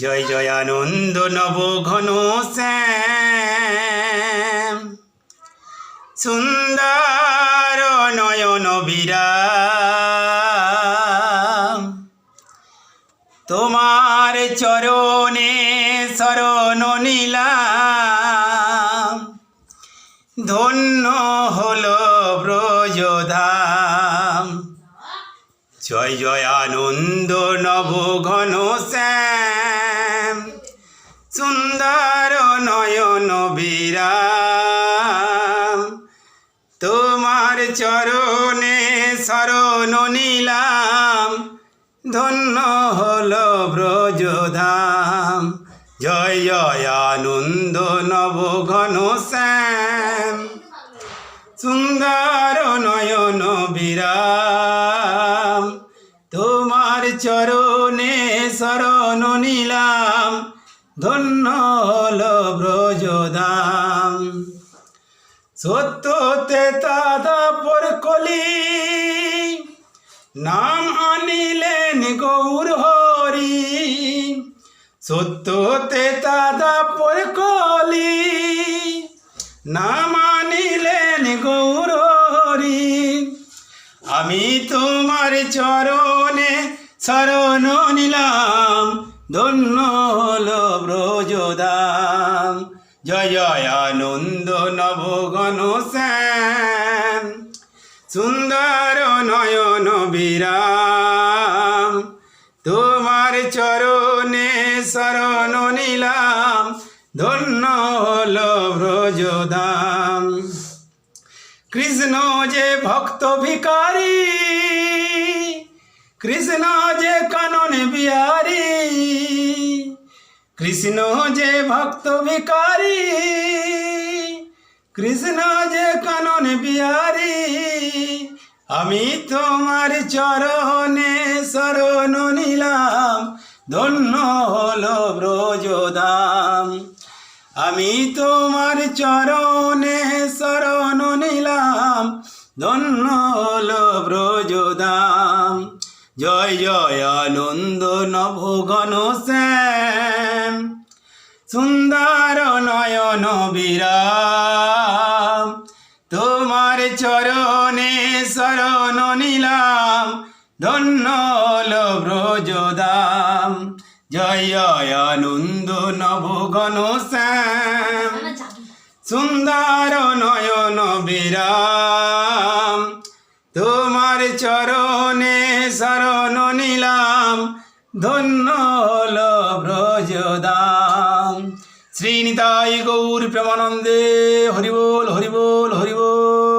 জয় জয় আনন্দ নব ঘন সুন্দর নয়ন বিরাম। তোমার চরণে শরণ নিলাম। ধন্য হলো ব্রজধাম। জয় জয় আনন্দ নব ঘন শ্যাম। সুন্দর নয়ন বিরাম। তোমার চরণে শরণ নিলাম। ধন্য হল ব্রজধাম। জয় জয়, আনন্দ, নব ঘন শ্যাম। সুন্দর নয়ন বিরাম। তোমার চরণে শরণ নিলাম। ধন্য হল ব্রজধাম সত্যতে দাদা পর কলি, নাম আনিলেন গৌর হরি। সত্যতে দাদা পর কলি, নাম আনিলেন গৌর হরি। আমি তোমার চরণে শরণ নিলাম ধন্য হল ব্রজদাম। জয় জয় আনন্দ নবগণ শ্যাম। সুন্দর নয়ন বিরাম। তোমার চরণে শরণ নিলাম। ধন্য হল ব্রজদাম। কৃষ্ণ যে ভক্ত ভিকারী কৃষ্ণ যে কানন বিহারী, কৃষ্ণ যে ভক্ত ভিকারী কৃষ্ণ যে কানন বিহারী, আমি তোমার চরণে শরণ নিলাম, ধন্য হল ব্রজদাম। আমি তোমার চরণে শরণ নিলাম, ধন্য হল ব্রজদাম। জয় জয় আনন্দ নভগণ শ্যাম। সুন্দর নয়ন বিরাম। তোমার চরণে শরণ নিলাম। ধন্য ব্রজদাম। জয় জয় আনন্দ নভগণ শ্যাম। সুন্দর নয়ন বিরাম। শরণ নিলাম ধন্য হল ব্রজদাম। শ্রীনিতাই গৌর প্রেমানন্দে হরিবোল হরিবোল হরিবোল।